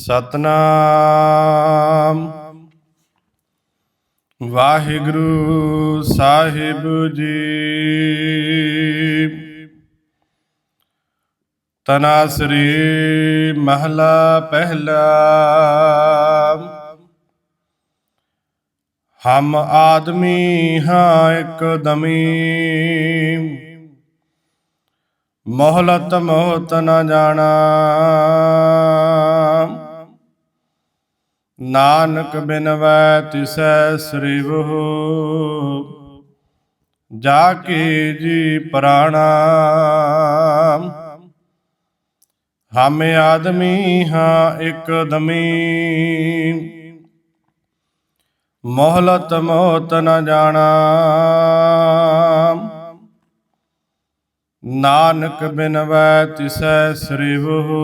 ਸਤਨਾਮ। ਵਾਹਿਗੁਰੂ ਸਾਹਿਬ ਜੀ। ਤਨਾਸਰੀ ਮਹਲਾ ਪਹਿਲਾ। ਹਮ ਆਦਮੀ ਹਾਂ ਇੱਕ ਦਮੀ ਮੋਹਲਤ ਮੋਹਤ ਨਾ ਜਾਣਾ। ਨਾਨਕ ਬਿਨਵੈ ਤਿਸੈ ਸ੍ਰੀਵਹੁ, ਜਾ ਕੇ ਜੀ ਪ੍ਰਾਣਾ। ਹਮ ਆਦਮੀ ਹਾਂ ਇੱਕ ਦਮੀ। ਮੋਹਲਤ ਮੋਹਤ ਨ ਜਾਣਾ। ਨਾਨਕ ਬਿਨਵੈ ਤਿਸੈ ਸ੍ਰੀਵਹੁ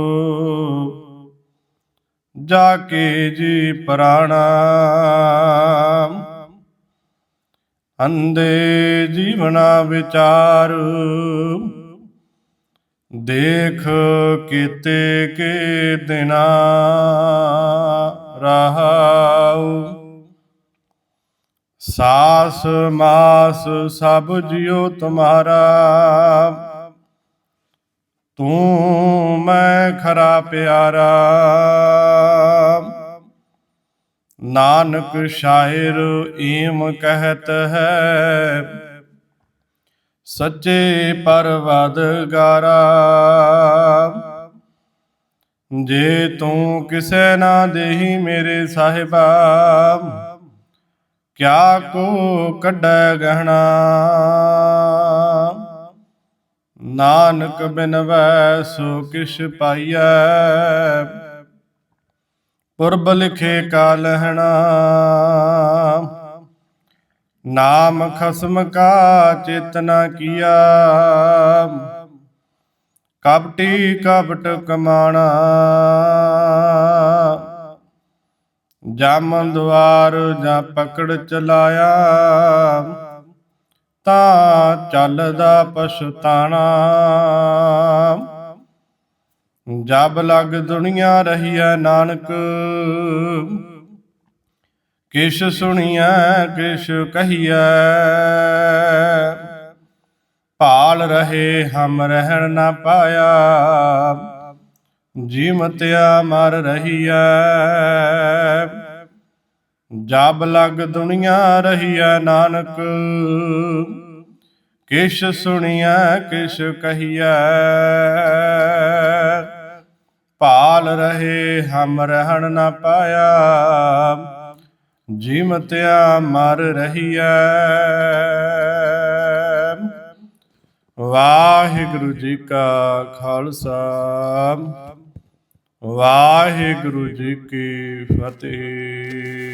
ਜਾ ਕੇ ਜੀ ਪ੍ਰਾਣਾ। ਅੰਦੇ ਜੀਵਨਾ ਵਿਚਾਰ। ਦੇਖ ਕੀਤੇ ਕੇ ਦਿਨਾ ਰਹਾਉ। ਸਾਸ ਮਾਸ ਸਭ ਜਿਉ ਤੁਮਾਰਾ। ਤੂੰ ਮੈਂ ਖਰਾ ਪਿਆਰਾ। ਨਾਨਕ ਸ਼ਾਇਰ ਏਮ ਕਹਤ ਹੈ। ਸੱਚੇ ਪਰਵਦਗਾਰਾ। ਜੇ ਤੂੰ ਕਿਸੇ ਨਾ ਦੇਹੀ ਮੇਰੇ ਸਾਹਿਬਾ, ਕਿਆ ਕੋ ਕੱਢ ਗਹਿਣਾ। ਨਾਨਕ ਬਿਨਵੈ ਸੋ ਕਿਛ ਪਾਈਐ। ਪੁਰਬ ਲਿਖੇ ਕਾ ਲਹਿਣਾ ਨਾਮ ਖਸਮ ਕਾ ਚੇਤਨਾ ਕੀਆ। ਕਪਟੀ ਕਪਟ ਕਮਾਣਾ। ਜਮ ਦੁਆਰ ਜਾਂ ਪਕੜ ਚਲਾਇਆ। ਤਾਂ ਚੱਲਦਾ ਪਛਤਾਣਾ। ਜਬ ਲਗ ਦੁਨੀਆ ਰਹੀਐ ਨਾਨਕ, ਕਿਛ ਸੁਣੀਐ, ਕਿਛ ਕਹੀਐ। ਭਾਲ ਰਹੇ ਹਮ ਰਹਿਣ ਨਾ ਪਾਇਆ ਜੀਮਤਿਆ ਮਰ ਰਹੀਐ। ਜਬ ਲਗ ਦੁਨੀਆ ਰਹੀਐ ਨਾਨਕ ਕਿਛ ਸੁਣਿਆ ਕਿਛ ਕਹੀਐ। ਭਾਲ ਰਹੇ ਹਮ ਰਹਿਣ ਨਾ ਪਾਇਆ ਜੀਮਤਿਆ ਮਰ ਰਹੀਐ। ਵਾਹਿਗੁਰੂ ਜੀ ਕਾ ਖਾਲਸਾ, ਵਾਹਿਗੁਰੂ ਜੀ ਕੀ ਫਤਿਹ।